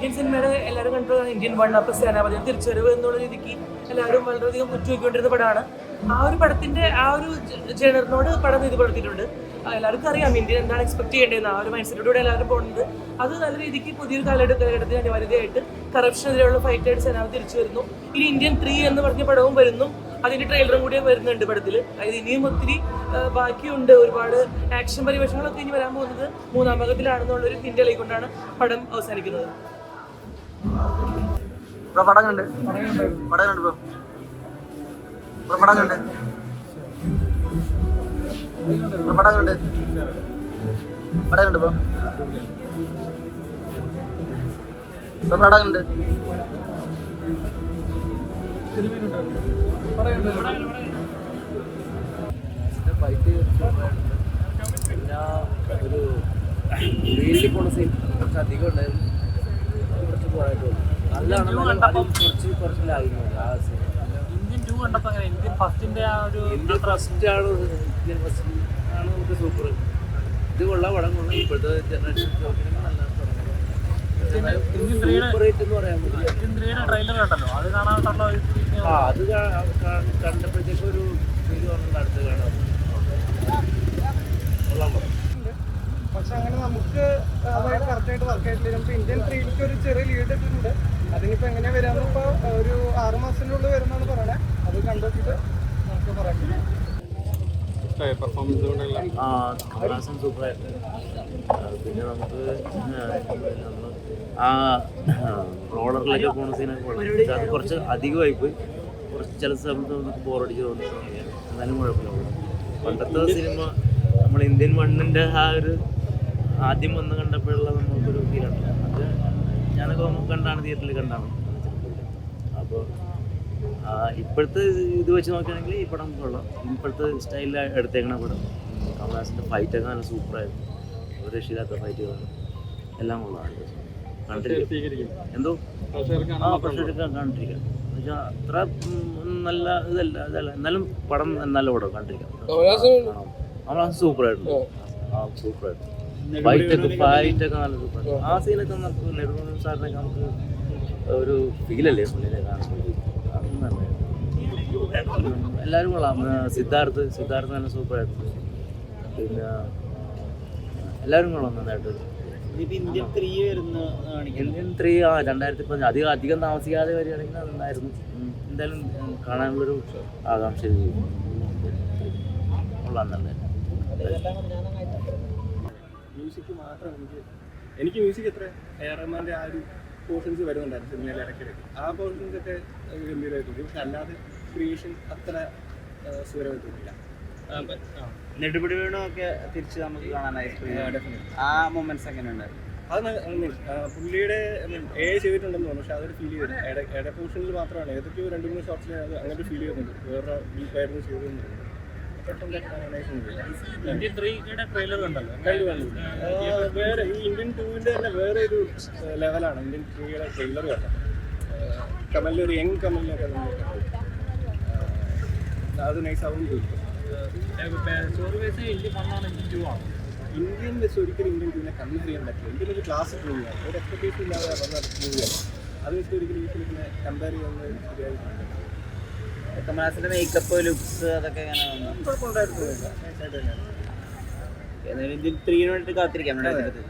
Indian സിനിമയുടെ എല്ലാവരും കണ്ടിട്ടുള്ള ഇന്ത്യൻ വൺ അപ്പ് സേനാപതി തിരിച്ചുവരവ് എന്നുള്ള രീതിക്ക് എല്ലാവരും വളരെയധികം കുറ്റുവെക്കൊണ്ടിരുന്ന പടമാണ്. ആ ഒരു പടത്തിന്റെ ആ ഒരു ജേണറിനോട് പടം ഇത് പുലർത്തിയിട്ടുണ്ട് എല്ലാവർക്കും അറിയാം ഇന്ത്യ എന്താണ് എക്സ്പെക്ട് ചെയ്യേണ്ടതെന്ന്. ആ ഒരു മൈൻഡ് എല്ലാവരും പോകുന്നത്. അത് നല്ല രീതിക്ക് പുതിയൊരു കാലഘട്ട കാലഘട്ടത്തിൽ അനിവാര്യതയായിട്ട് കറപ്ഷനെതിരെയുള്ള ഫൈറ്റായിട്ട് സേനാപതി തിരിച്ചു വരുന്നു. ഇനി ഇന്ത്യൻ ത്രീ എന്ന് പറഞ്ഞ പടവും വരുന്നു. അതിന്റെ ട്രെയിലറും കൂടി വരുന്നുണ്ട് പടത്തിൽ അതായത് ഇനിയും ഒത്തിരി ബാക്കിയുണ്ട്. ഒരുപാട് ആക്ഷൻ പരിവേഷങ്ങളൊക്കെ ഇനി വരാൻ പോകുന്നത് മൂന്നാം ഭാഗത്തിലാണെന്നുള്ളൊരു ഹിന്റ് കൊണ്ടാണ് പടം അവസാനിക്കുന്നത്. Bro bro bro bro. Bro fight പിന്നെ ഒരു വെയിലിൽ പോണ സീൻ കുറച്ച് അധികം ഉണ്ടായിരുന്നു അത് കുറച്ച് പോരായിട്ട് തോന്നി നല്ലതാണ് കുറച്ച് കുറച്ച് ലാഗിങ് ആ സീൻ ഇന്ത്യൻ ടു കണ്ടപ്പോൾ അങ്ങനെ ഇന്ത്യൻ ഫസ്റ്റിന്റെ ആ ഒരു ഇന്ത്യൻ ഫസ്റ്റ് ആണ് ഇന്ത്യൻ ഫസ്റ്റ് ആണ് നമുക്ക് സൂപ്പർ ഇത് കൊള്ളാം പടം കൊള്ളാം. ഇപ്പോഴത്തെ ജനറേഷൻ നല്ല സൂപ്പർ ഹിറ്റ് എന്ന് പറയാൻ പറ്റില്ല. ട്രെയിലർ കണ്ടല്ലോ. അത് കണ്ടപ്പോഴത്തേക്ക് ഒരു ഫീൽ വന്നിട്ട് അടുത്ത് കാണാം പക്ഷെ അങ്ങനെ നമുക്ക് അതായത് കറക്റ്റായിട്ട് വർക്ക് ആയിട്ടില്ല. നമുക്ക് ഇന്ത്യൻ ത്രീയിലേക്ക് ഒരു അതിനിപ്പോൾ എങ്ങനെ വരാന്ന് ഇപ്പൊ ഒരു ആറു മാസത്തിനുള്ളിൽ വരുന്നാണ് പറയണേ. അത് കണ്ടെത്തിയിട്ട് നമുക്ക് പറയാം. സൂപ്പറായിരുന്നു. പിന്നെ നമുക്ക് നമ്മൾ ആ റോളറിലൊക്കെ പോണ സീനൊക്കെ കൊള്ളാം. അത് കുറച്ച് അധികമായി പോയി. കുറച്ച് ചില സമയത്ത് നമുക്ക് ബോറടിച്ച് തോന്നി. എന്നാലും കുഴപ്പമില്ല. പണ്ടത്തെ സിനിമ നമ്മൾ ഇന്ത്യൻ മണ്ണിന്റെ ആ ഒരു ആദ്യം വന്ന് കണ്ടപ്പോഴുള്ള നമുക്കൊരു ഫീലുണ്ട് അത് ഞാനൊക്കെ കണ്ടാണ് തിയേറ്ററിൽ കണ്ടാണ്. അപ്പോൾ ആ, ഇപ്പോഴത്തെ ഇത് വെച്ച് നോക്കുകയാണെങ്കിൽ ഈ പടം കൊള്ളാം. ഇപ്പോഴത്തെ സ്റ്റൈലിൽ എടുത്തേക്കണ പടം. കമലാസിന്റെ ഫൈറ്റൊക്കെ നല്ല സൂപ്പറായിരുന്നു ഒരു രക്ഷയില്ലാത്ത ഫൈറ്റുകളാണ് എല്ലാം കൊള്ളാം. കണ്ടിരിക്കും. എന്തോ? ആ പ്രശ്നമൊക്കെ കണ്ടിരിക്കാം. അത്ര നല്ല ഇതല്ല ഇതല്ല. എന്നാലും പടം നല്ല പടം കണ്ടിരിക്കാം. കമലാസ് സൂപ്പറായിട്ടുണ്ട് ആ സൂപ്പറായിരുന്നു ഫൈറ്റൊക്കെ ഫൈറ്റൊക്കെ നല്ല സൂപ്പറായിരുന്നു ആ സീനൊക്കെ നമുക്ക് നെടുമുടി സാറിനൊക്കെ നമുക്ക് ഒരു ഫീലല്ലേ പുള്ളിനെ എല്ലാവരും കൊള്ളാം. സിദ്ധാർത്ഥ് സിദ്ധാർത്ഥ് നല്ല സൂപ്പറായിരുന്നു പിന്നെ എല്ലാവരും കൊള്ളാം നന്നായിട്ട്. ഇന്ത്യൻ ത്രീ ആ രണ്ടായിരത്തി പതിനഞ്ച് അധികം അധികം താമസിക്കാതെ വരികയാണെങ്കിൽ അതുണ്ടായിരുന്നു എന്തായാലും കാണാനുള്ളൊരു ആകാംക്ഷ കൊള്ളാം നല്ലതായിരുന്നു മ്യൂസിക് മാത്രം എനിക്ക് എനിക്ക് മ്യൂസിക് എത്ര ഏറെമാരുടെ ആ ഒരു പോർഷൻസ് വരുന്നുണ്ടായിരുന്നു സിനിമയിൽ ഇടയ്ക്കിടയ്ക്ക്. ആ പോർഷൻസ് ഒക്കെ ഗംഭീരമായിട്ടുണ്ട് പക്ഷെ അല്ലാതെ ക്രിയേഷൻ അത്ര സുഖമായിട്ട് തോന്നില്ല നെടുപിടി വീണൊക്കെ തിരിച്ച് നമുക്ക് കാണാനായി ആ മൊമെന്റ്സ് അത് പുള്ളിയുടെ എ ചെയ്തിട്ടുണ്ടെന്ന് തോന്നുന്നു. പക്ഷെ അതൊരു ഫീൽ ചെയ്തു. ഇട പോർഷനിൽ മാത്രമാണ്. ഏതൊക്കെയോ രണ്ട് മൂന്ന് ഷോർട്സിൽ അത് അങ്ങനെ ഫീൽ ചെയ്യുന്നുണ്ട് വേറെ ഡീപ്പായിരുന്നു ചെയ്തു തോന്നുന്നു. ഇന്ത്യൻ ത്രീയുടെ ട്രെയിലർ കണ്ടല്ലോ. കണ്ടു കണ്ടു വേറെ ഈ ഇന്ത്യൻ ടൂവിന്റെ തന്നെ വേറെ ഒരു ലെവലാണ് ഇന്ത്യൻ ടൂയുടെ ട്രെയിലർ കണ്ടത്. കമലിൽ ഒരു യങ് കമലിനൊക്കെ നമ്മൾ അത് നൈസ് ആവും സ്റ്റോറി വൈസ് ഇന്ത്യൻ വണ്ണാണ് ഇന്ത്യൻ ടു ആണ് ഇന്ത്യൻ വെച്ച് ഒരിക്കലും ഇന്ത്യൻ ടീമിനെ കമ്പയർ ചെയ്യാൻ പറ്റില്ല. ഇന്ത്യൻ ഒരു ക്ലാസിക് മൂവിയാണ് ഒരു എക്സ്പെക്ടേഷൻ ഇല്ലാതെ വന്ന മൂവിയാണ് അത് വെച്ച് ഒരിക്കലും ഈ ഫിലിമിനെ കമ്പയർ ചെയ്യുന്നത് ശരിയായിട്ടില്ല കമലാസിന്റെ മേക്കപ്പ് ലുക്സ് അതൊക്കെ എങ്ങനെ കുഴപ്പമുണ്ടായിരുന്നു ഇതിൽ ത്രീ വേണ്ടിയിട്ട് കാത്തിരിക്കാം രണ്ടായിരത്തി